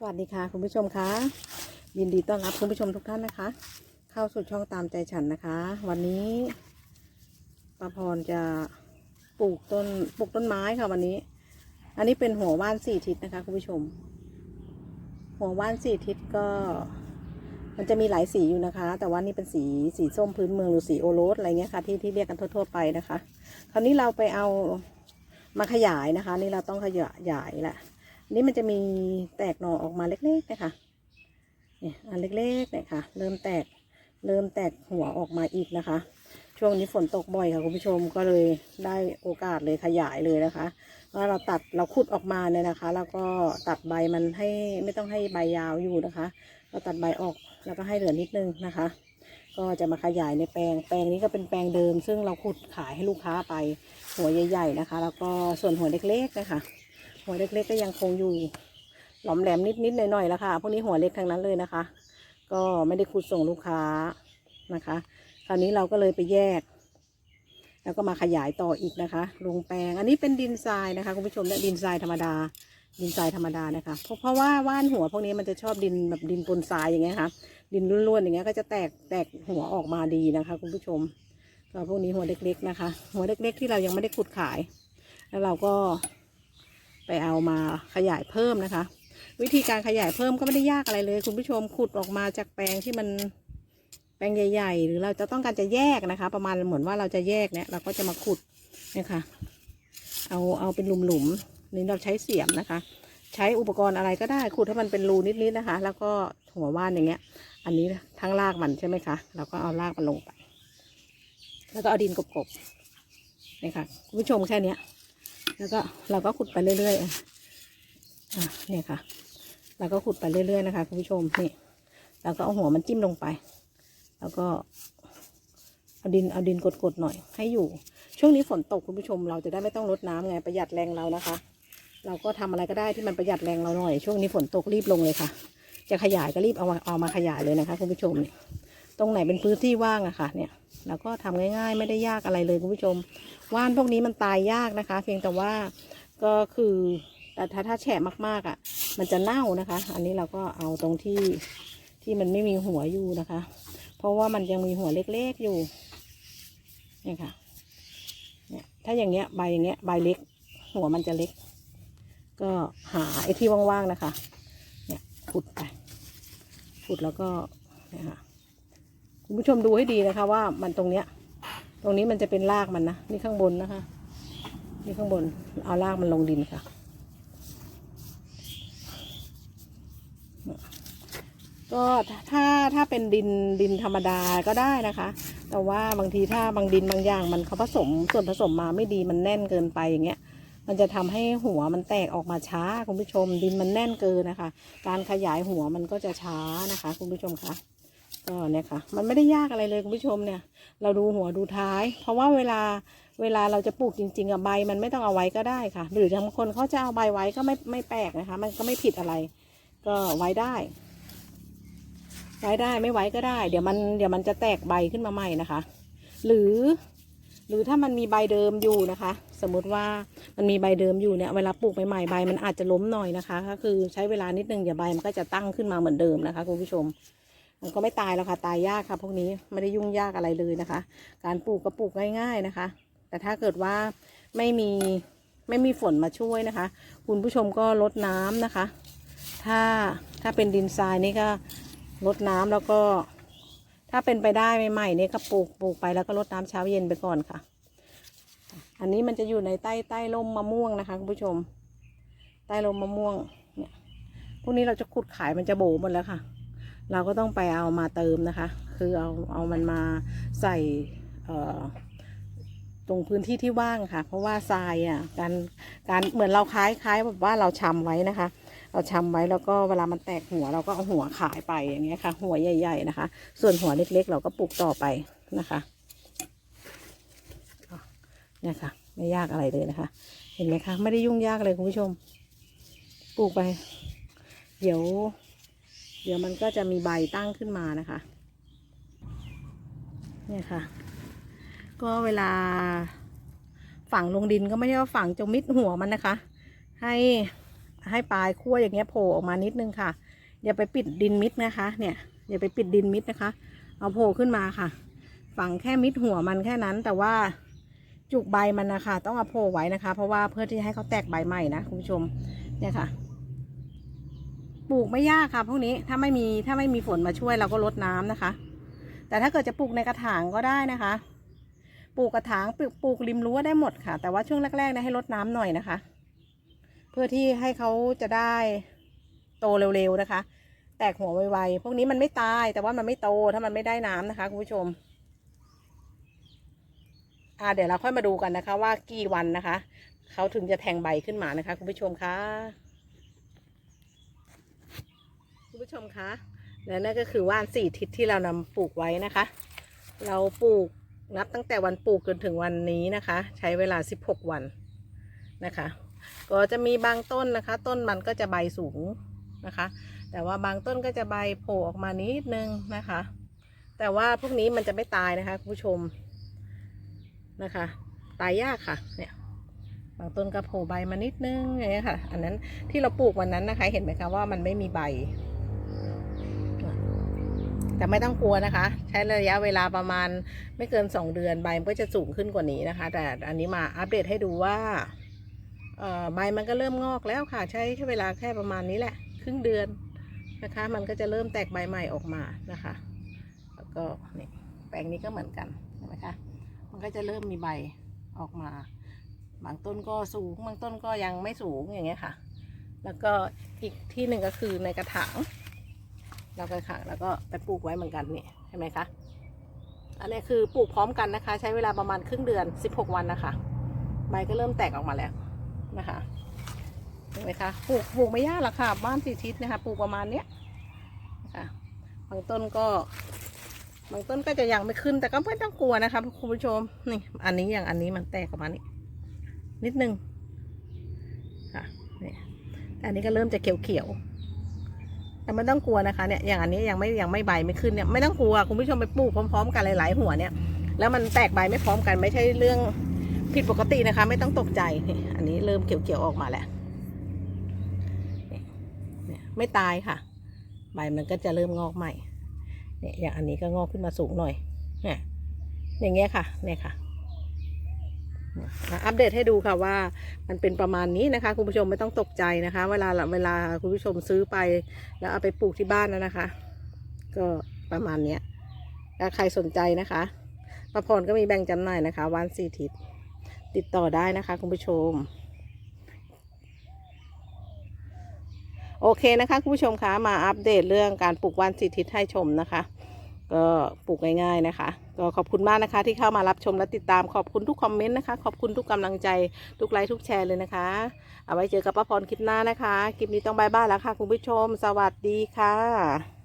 สวัสดีค่ะ คุณผู้ชมคะยินดีต้อนรับคุณผู้ชมทุกท่านนะคะ เข้าสู่ช่องตามใจฉันนะคะ วันนี้ป้าพรจะปลูกต้นปลูกต้นไม้ค่ะวันนี้ อันนี้เป็นหัวว่านสี่ทิศนะคะคุณผู้ชม หัวว่านสี่ทิศก็ มันจะมีหลายสีอยู่นะคะ แต่ว่านี่เป็นสีสีส้มพื้นเมืองหรือสีโอโรสอะไรเงี้ยค่ะที่ที่เรียกกันทั่วๆไปนะคะ คราวนี้เราไปเอามาขยายนะคะ นี่เราต้องขยายแหละ นี่มันจะมีแตกหน่อออกมาเล็กๆนะคะเนี่ยอันเล็กๆเนี่ยค่ะ เริ่มแตก เริ่มแตกหัวออกมาอีกนะคะ ช่วงนี้ฝนตกบ่อยค่ะคุณผู้ชมก็เลยได้โอกาสเลยขยายเลยนะคะว่าเราตัดเราขุดออกมาเนี่ยนะคะ แล้วก็ตัดใบมันให้ไม่ต้องให้ใบยาวอยู่นะคะ เราตัดใบออกแล้วก็ให้เหลือนิดนึงนะคะ ก็จะมาขยายในแปลง แปลงนี้ก็เป็นแปลงเดิม ซึ่งเราขุดขายให้ลูกค้าไปหัวใหญ่ ๆนะคะ แล้วก็ส่วนหัวเล็กๆนะคะ หัวเล็กๆก็ยังคงอยู่ หลอมแหลมนิดๆหน่อยๆแล้วค่ะ พวกนี้หัวเล็กทั้งนั้นเลยนะคะ ก็ไม่ได้ขุดส่งลูกค้านะคะ คราวนี้เราก็เลยไปแยก แล้วก็มาขยายต่ออีกนะคะลงแปลง อันนี้เป็นดินทรายนะคะคุณผู้ชมเนี่ยดินทรายธรรมดา ดินทรายธรรมดานะคะ เพราะเพราะว่าว่านหัวพวกนี้มันจะชอบดินแบบดินปนทรายอย่างเงี้ยค่ะ ดินร่วนๆอย่างเงี้ยก็จะแตกแตกหัวออกมาดีนะคะ คุณผู้ชมก็พวกนี้หัวเล็กๆนะคะ หัวเล็กๆที่เรายังไม่ได้ขุดขาย แล้วเราก็ ไปเอามาขยายเพิ่มนะคะ วิธีการขยายเพิ่มก็ไม่ได้ยากอะไรเลย คุณผู้ชมขุดออกมาจากแปลงที่มันแปลงใหญ่ ๆ หรือเราจะต้องการจะแยกนะคะ ประมาณเหมือนว่าเราจะแยกเนี่ยเราก็จะมาขุดนี่ยค่ะเอาเอาเป็นหลุมๆนี่เราใช้เสียมนะคะ ใช้อุปกรณ์อะไรก็ได้ขุดให้มันเป็นรูนิดๆนะคะ แล้วก็หัวว่านอย่างเงี้ย อันนี้ทั้งรากมันใช่ไหมคะเราก็เอารากมันลงไป แล้วก็เอาดินกบๆนี่ค่ะคุณผู้ชมแค่เนี้ย แล้วก็เราก็ขุดไปเรื่อยๆอะเนี่ยค่ะ เราก็ขุดไปเรื่อยๆนะคะคุณผู้ชมนี่เราก็เอาหัวมันจิ้มลงไป แล้วก็เอาดินเอาดินกดๆหน่อย ให้อยู่ ช่วงนี้ฝนตกคุณผู้ชม เราจะได้ไม่ต้องรดน้ำไงประหยัดแรงเรานะคะ เราก็ทำอะไรก็ได้ที่มันประหยัดแรงเราหน่อย ช่วงนี้ฝนตกรีบลงเลยค่ะ จะขยายก็รีบเอามาเอามาขยายเลยนะคะคุณผู้ชมเนี่ย ตรงไหนเป็นพื้นที่ว่างอะค่ะเนี่ยเราก็ทำง่าย ๆ ไม่ได้ยากอะไรเลยคุณผู้ชม ว่านพวกนี้มันตายยากนะคะ เพียงแต่ว่าก็คือแต่ถ้าถ้าแฉะมากๆอะ่ะ มันจะเน่านะคะ อันนี้เราก็เอาตรงที่ที่มันไม่มีหัวอยู่นะคะ เพราะว่ามันยังมีหัวเล็กๆอยู่เนี่ยค่ะเนี่ยถ้าอย่างเงี้ยใบอย่างเงี้ยใบเล็ก หัวมันจะเล็ก ก็หาไอ้ที่ว่างๆนะคะ เนี่ยขุดไปขุดแล้วก็เนี่ยค่ะ คุณผู้ชมดูให้ดีนะคะ ว่ามันตรงเนี้ย ตรงนี้มันจะเป็นรากมันนะนี่ข้างบนนะคะ นี่ข้างบนเอารากมันลงดินค่ะ ก็ถ้าถ้าเป็นดินดินธรรมดาก็ได้นะคะ แต่ว่าบางทีถ้าบางดินบางอย่างมันเขาผสมส่วนผสมมาไม่ดีมันแน่นเกินไปอย่างเงี้ยมันจะทำให้หัวมันแตกออกมาช้าคุณผู้ชมดินมันแน่นเกินนะคะ การขยายหัวมันก็จะช้านะคะ คุณผู้ชมคะ ก็เนี่ยค่ะ มันไม่ได้ยากอะไรเลยคุณผู้ชมเนี่ย เราดูหัวดูท้าย เพราะว่าเวลาเวลาเราจะปลูกจริงๆอะใบมันไม่ต้องเอาไว้ก็ได้ค่ะ หรือบางคนเขาจะเอาใบไว้ก็ไม่ไม่แปลกนะคะ มันก็ไม่ผิดอะไร ก็ไว้ได้ ไว้ได้ไม่ไว้ก็ได้ เดี๋ยวมันเดี๋ยวมันจะแตกใบขึ้นมาใหม่นะคะ หรือ หรือถ้ามันมีใบเดิมอยู่นะคะ สมมติว่ามันมีใบเดิมอยู่เนี่ยเวลาปลูกใหม่ๆใบมันอาจจะล้มหน่อยนะคะ ก็คือใช้เวลานิดนึงเดี๋ยวใบมันก็จะตั้งขึ้นมาเหมือนเดิมนะคะคุณผู้ชม มันก็ไม่ตายแล้วค่ะตายยากค่ะ พวกนี้ไม่ได้ยุ่งยากอะไรเลยนะคะ การปลูกก็ปลูกง่าย ๆนะคะ แต่ถ้าเกิดว่าไม่มีไม่มีฝนมาช่วยนะคะ คุณผู้ชมก็ลดน้ำนะคะ ถ้าถ้าเป็นดินทรายนี่ก็ลดน้ำแล้วก็ ถ้าเป็นไปได้ใหม่ๆนี่ก็ปลูกปลูกไปแล้วก็ลดน้ำเช้าเย็นไปก่อนค่ะ อันนี้มันจะอยู่ในใต้ใต้ร่มมะม่วงนะคะคุณผู้ชม ใต้ร่มมะม่วงเนี่ยพวกนี้เราจะขุดขายมันจะโบหมดแล้วค่ะ เราก็ต้องไปเอามาเติมนะคะ คือเอาเอามันมาใส่ตรงพื้นที่ที่ว่างค่ะ เพราะว่าทรายอะการการเหมือนเราคล้ายคล้ายแบบว่าเราชำไว้นะคะ เราชำไว้แล้วก็เวลามันแตกหัวเราก็เอาหัวขายไปอย่างเงี้ยค่ะ หัวใหญ่ ๆนะคะ ส่วนหัวเล็กๆ เราก็ปลูกต่อไปนะคะอะเนี่ยค่ะ ไม่ยากอะไรเลยนะคะ เห็นไหมคะ ไม่ได้ยุ่งยากเลยคุณผู้ชม ปลูกไป เดี๋ยว ดี๋ยวมันก็จะมีใบตั้งขึ้นมานะคะ เนี่ยค่ะ ก็เวลาฝังลงดินก็ไม่ใช่ว่าฝังจงมิดหัวมันนะคะ ให้ให้ปลายขั้วอย่างเงี้ยโผล่ออกมานิดนึงค่ะ อย่าไปปิดดินมิดนะคะ เนี่ย อย่าไปปิดดินมิดนะคะ เอาโผล่ขึ้นมาค่ะ ฝังแค่มิดหัวมันแค่นั้น แต่ว่าจุกใบมันนะคะ ต้องเอาโผล่ไว้นะคะ เพราะว่าเพื่อที่ให้เขาแตกใบใหม่นะคุณผู้ชม เนี่ยค่ะ ปลูกไม่ยากค่ะพวกนี้ถ้าไม่มีถ้าไม่มีฝนมาช่วยเราก็ลดน้ำนะคะ แต่ถ้าเกิดจะปลูกในกระถางก็ได้นะคะ ปลูกกระถางปลูกริมรั้วได้หมดค่ะ แต่ว่าช่วงแรกๆนะให้ลดน้ำหน่อยนะคะ เพื่อที่ให้เขาจะได้โตเร็วๆนะคะ แตกหัวไวๆพวกนี้มันไม่ตายแต่ว่ามันไม่โตถ้ามันไม่ได้น้ำนะคะคุณผู้ชมอ่าเดี๋ยวเราค่อยมาดูกันนะคะว่ากี่วันนะคะ เขาถึงจะแทงใบขึ้นมานะคะคุณผู้ชมคะ คุณผู้ชมคะและนั่นก็คือว่านสี่ทิศที่เรานำปลูกไว้นะคะ เราปลูกนับตั้งแต่วันปลูกจนถึงวันนี้นะคะ ใช้เวลา 16 วันนะคะ ก็จะมีบางต้นนะคะ ต้นมันก็จะใบสูงนะคะ แต่ว่าบางต้นก็จะใบโผล่ออกมานิดนึงนะคะ แต่ว่าพวกนี้มันจะไม่ตายนะคะคุณผู้ชมนะคะ ตายยากค่ะเนี่ยบางต้นก็โผล่ใบมานิดนึงอย่างเงี้ยค่ะ อันนั้นที่เราปลูกวันนั้นนะคะ เห็นไหมคะว่ามันไม่มีใบ แต่ไม่ต้องกลัวนะคะ ใช้ระยะเวลาประมาณไม่เกิน 2 เดือนใบมันก็จะสูงขึ้นกว่านี้นะคะ แต่อันนี้มาอัปเดตให้ดูว่าใบมันก็เริ่มงอกแล้วค่ะ ใช้แค่เวลาแค่ประมาณนี้แหละ ครึ่งเดือนนะคะ มันก็จะเริ่มแตกใบใหม่ออกมานะคะ แล้วก็นี่แปลงนี้ก็เหมือนกันเห็นไหมคะมันก็จะเริ่มมีใบออกมา บางต้นก็สูงบางต้นก็ยังไม่สูงอย่างเงี้ยค่ะ แล้วก็อีกที่หนึ่งก็คือในกระถาง เรากระถางแล้วก็ไปปลูกไว้เหมือนกันนี่เห็นไหมคะ อันนี้คือปลูกพร้อมกันนะคะ ใช้เวลาประมาณครึ่งเดือน 16 วันนะคะ ใบก็เริ่มแตกออกมาแล้วนะคะเห็นไหมคะปลูกปลูกไม่ยากหรอกค่ะ บ้านสี่ทิศนะคะปลูกประมาณเนี้ยนะคะบางต้นก็บางต้นก็จะยังไม่ขึ้นแต่ก็ไม่ต้องกลัวนะคะคุณผู้ชมนี่อันนี้อย่างอันนี้มันแตกออกมานี่นิดนึงค่ะนี่อันนี้ก็เริ่มจะเขียวๆ แต่ไม่ต้องกลัวนะคะเนี่ยอย่างอันนี้ยังไม่ยังไม่ใบไม่ขึ้นเนี่ยไม่ต้องกลัวคุณผู้ชมไปปลูกพร้อม ๆ กันหลาย ๆ หัวเนี่ย แล้วมันแตกใบไม่พร้อมกันไม่ใช่เรื่องผิดปกตินะคะ ไม่ต้องตกใจนี่อันนี้เริ่มเขียวๆออกมาแล้วเนี่ยไม่ตายค่ะ ใบมันก็จะเริ่มงอกใหม่เนี่ยอย่างอันนี้ก็งอกขึ้นมาสูงหน่อยเนี่ยอย่างเงี้ยค่ะเนี่ยค่ะ อัปเดตให้ดูค่ะว่ามันเป็นประมาณนี้นะคะ คุณผู้ชมไม่ต้องตกใจนะคะ เวลาเวลาคุณผู้ชมซื้อไป แล้วเอาไปปลูกที่บ้านนะนะคะ ก็ประมาณเนี้ยถ้าใครสนใจนะคะประพรก็มีแบ่งจำหน่ายนะคะวานสี่ทิศติดต่อได้นะคะ คุณผู้ชม โอเคนะคะ คุณผู้ชมคะมาอัปเดตเรื่องการปลูกวานสี่ทิศให้ชมนะคะ ก็ปลูกง่ายๆนะคะ ก็ขอบคุณมากนะคะ ที่เข้ามารับชมและติดตามขอบคุณทุกคอมเมนต์นะคะ ขอบคุณทุกกำลังใจทุกไลค์ทุกแชร์เลยนะคะ เอาไว้เจอกับป้าพรคลิปหน้านะคะ คลิปนี้ต้องบายบ้านแล้วค่ะ คุณผู้ชม สวัสดีค่ะ